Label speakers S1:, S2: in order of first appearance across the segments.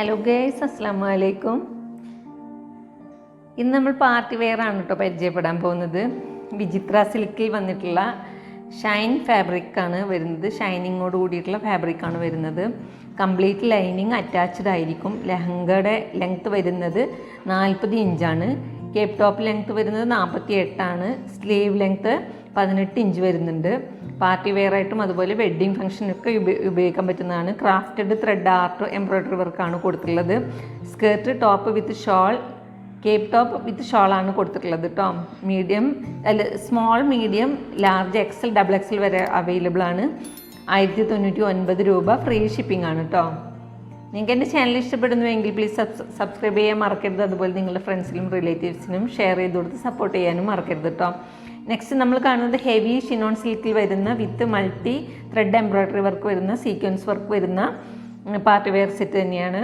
S1: Hello guys അസ്സാം വലൈക്കും ഇന്ന് നമ്മൾ പാർട്ടി വെയർ ആണ് കേട്ടോ പരിചയപ്പെടാൻ പോകുന്നത്. വിചിത്ര സിൽക്കിൽ വന്നിട്ടുള്ള ഷൈൻ ഫാബ്രിക് ആണ് വരുന്നത്. ഷൈനിങ്ങോട് കൂടിയിട്ടുള്ള ഫാബ്രിക് ആണ് വരുന്നത്. കംപ്ലീറ്റ് ലൈനിങ് അറ്റാച്ച്ഡ് ആയിരിക്കും. ലെഹങ്കയുടെ ലെങ്ത്ത് വരുന്നത് നാൽപ്പത് ഇഞ്ചാണ്. കേപ്പ് ടോപ്പ് ലെങ്ത് വരുന്നത് നാൽപ്പത്തി എട്ടാണ് സ്ലീവ് ലെങ്ത് പതിനെട്ട് ഇഞ്ച് വരുന്നുണ്ട്. പാർട്ടി വെയർ ആയിട്ടും അതുപോലെ വെഡ്ഡിങ് ഫംഗ്ഷനൊക്കെ ഉപ ഉപയോഗിക്കാൻ പറ്റുന്നതാണ്. ക്രാഫ്റ്റഡ് ത്രെഡ് ആർട്ട് എംബ്രോയ്ഡറി വർക്കാണ് കൊടുത്തിട്ടുള്ളത്. Skirt top with shawl cape top with ഷോളാണ് കൊടുത്തിട്ടുള്ളത് കേട്ടോ മീഡിയം അല്ല small medium large XL double XL വരെ അവൈലബിൾ ആണ്. ആയിരത്തി തൊണ്ണൂറ്റി ഒൻപത് രൂപ ഫ്രീ ഷിപ്പിംഗ് ആണ് കേട്ടോ നിങ്ങൾക്ക് എന്റെ ചാനൽ ഇഷ്ടപ്പെടുന്നുവെങ്കിൽ പ്ലീസ് സബ്സ്ക്രൈബ് ചെയ്യാൻ മറക്കരുത്. അതുപോലെ നിങ്ങളുടെ ഫ്രണ്ട്സിനും റിലേറ്റീവ്സിനും ഷെയർ ചെയ്ത് കൊടുത്ത് സപ്പോർട്ട് ചെയ്യാനും മറക്കരുത് കേട്ടോ നെക്സ്റ്റ് നമ്മൾ കാണുന്നത് ഹെവി ഷിനോൺ സിൽക്കിൽ വരുന്ന with multi thread embroidery work വരുന്ന സീക്വൻസ് വർക്ക് വരുന്ന പാർട്ട് വെയർ സെറ്റ് തന്നെയാണ്.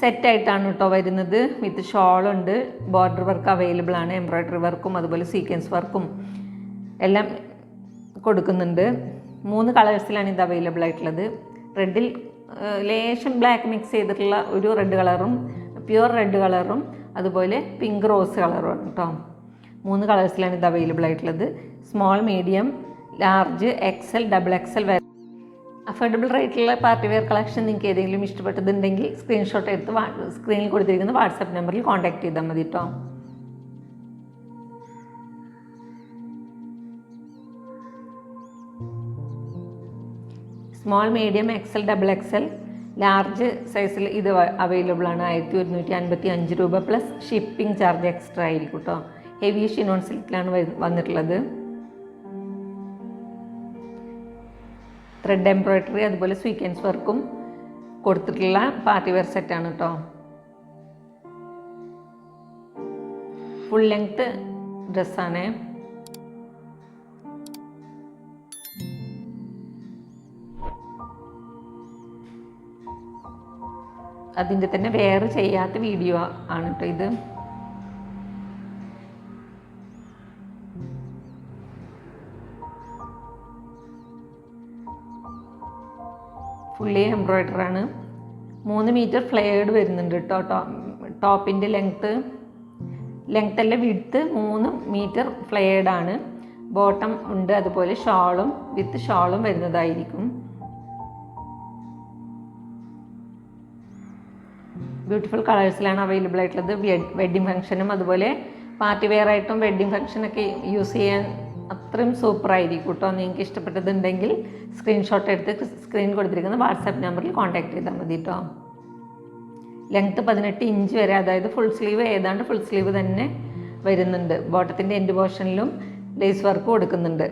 S1: സെറ്റായിട്ടാണ് കേട്ടോ വരുന്നത്. വിത്ത് ഷോളുണ്ട് ബോർഡർ വർക്ക് അവൈലബിൾ ആണ്. എംബ്രോയ്ഡറി വർക്കും അതുപോലെ സീക്വൻസ് വർക്കും എല്ലാം കൊടുക്കുന്നുണ്ട്. മൂന്ന് കളേഴ്സിലാണ് ഇത് അവൈലബിൾ ആയിട്ടുള്ളത്. റെഡിൽ ലേശം ബ്ലാക്ക് മിക്സ് ചെയ്തിട്ടുള്ള ഒരു റെഡ് കളറും പ്യുവർ റെഡ് കളറും അതുപോലെ പിങ്ക് റോസ് കളറും കേട്ടോ മൂന്ന് കളേഴ്സിലാണ് ഇത് അവൈലബിൾ ആയിട്ടുള്ളത്. Small medium large XL double XL വരെ. അഫോർഡബിൾ റേറ്റിലുള്ള പാർട്ടി വെയർ കളക്ഷൻ നിങ്ങൾക്ക് ഏതെങ്കിലും ഇഷ്ടപ്പെട്ടതുണ്ടെങ്കിൽ സ്ക്രീൻഷോട്ട് എടുത്ത് വാ സ്ക്രീനിൽ കൊടുത്തിരിക്കുന്ന വാട്സാപ്പ് നമ്പറിൽ കോൺടാക്ട് ചെയ്താൽ മതി കേട്ടോ small medium XL double XL large സൈസിൽ ഇത് അവൈലബിൾ ആണ്. ആയിരത്തി ഒരുന്നൂറ്റി അൻപത്തി അഞ്ച് രൂപ പ്ലസ് ഷിപ്പിംഗ് ചാർജ് എക്സ്ട്രാ ആയിരിക്കും കേട്ടോ ഹെവി ഷിനോൺ സിൽക്കിലാണ് വന്നിട്ടുള്ളത്. ത്രെഡ് എംബ്രോയ്ഡറി അതുപോലെ സ്വീക്കൻസ് വർക്കും കൊടുത്തിട്ടുള്ള പാർട്ടി വെയർ സെറ്റാണ് കേട്ടോ ഫുൾ ലെങ്ത് ഡ്രസ്സാണ് അതിന്റെ തന്നെ വേറെ ചെയ്യാത്ത വീഡിയോ ആണ് കേട്ടോ ഇത്. ഫുള്ളി എംബ്രോയ്ഡറാണ് മൂന്ന് മീറ്റർ ഫ്ലെയർഡ് വരുന്നുണ്ട് കേട്ടോ ടോപ്പിന്റെ ലെങ്ത്ത് ലെങ്ത്ത് അല്ല വിഡ്ത്ത് മൂന്ന് മീറ്റർ ഫ്ലെയർഡ് ആണ്. ബോട്ടം ഉണ്ട് അതുപോലെ ഷോളും വിത്ത് ഷോളും വരുന്നതായിരിക്കും. ബ്യൂട്ടിഫുൾ കളേഴ്സിലാണ് അവൈലബിൾ ആയിട്ടുള്ളത്. വെഡ്ഡിങ് ഫംഗ്ഷനും അതുപോലെ പാർട്ടി വെയർ ആയിട്ടും വെഡ്ഡിങ് ഫംഗ്ഷനൊക്കെ യൂസ് ചെയ്യാൻ അത്രയും സൂപ്പർ ആയിരിക്കും കേട്ടോ നിങ്ങൾക്ക് ഇഷ്ടപ്പെട്ടതുണ്ടെങ്കിൽ സ്ക്രീൻഷോട്ട് എടുത്ത് സ്ക്രീൻ കൊടുത്തിരിക്കുന്ന വാട്സാപ്പ് നമ്പറിൽ കോൺടാക്ട് ചെയ്താൽ മതി കേട്ടോ ലെങ്ത്ത് പതിനെട്ട് ഇഞ്ച് വരെ അതായത് ഫുൾ സ്ലീവ് ഏതാണ്ട് ഫുൾ സ്ലീവ് തന്നെ വരുന്നുണ്ട്. ബോട്ടത്തിന്റെ എൻഡ് പോർഷനിലും ലേസ് വർക്ക് കൊടുക്കുന്നുണ്ട്.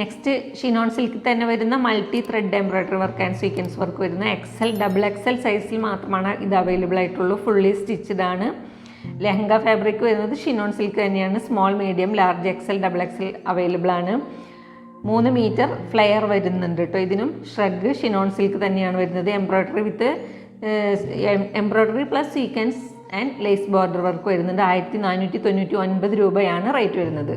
S1: നെക്സ്റ്റ് ഷിനോൺ സിൽക്കിൽ തന്നെ വരുന്ന multi thread embroidery work and sequence work വരുന്ന എക്സൽ ഡബിൾ എക്സൽ സൈസിൽ മാത്രമാണ് ഇത് അവൈലബിൾ ആയിട്ടുള്ളൂ. ഫുള്ളി സ്റ്റിച്ചഡ് ആണ് ലെഹങ്ക ഫാബ്രിക് വരുന്നത് ഷിനോൺ സിൽക്ക് തന്നെയാണ്. Small medium large XL double XL available ആണ്. മൂന്ന് മീറ്റർ ഫ്ലെയർ വരുന്നുണ്ട് കേട്ടോ ഇതിനും. ഷ്രഗ് ഷിനോൺ സിൽക്ക് തന്നെയാണ് വരുന്നത്. Embroidery with embroidery plus sequence and lace border work വരുന്നുണ്ട്. ആയിരത്തി നാനൂറ്റി തൊണ്ണൂറ്റി ഒൻപത് രൂപയാണ് റേറ്റ് വരുന്നത്.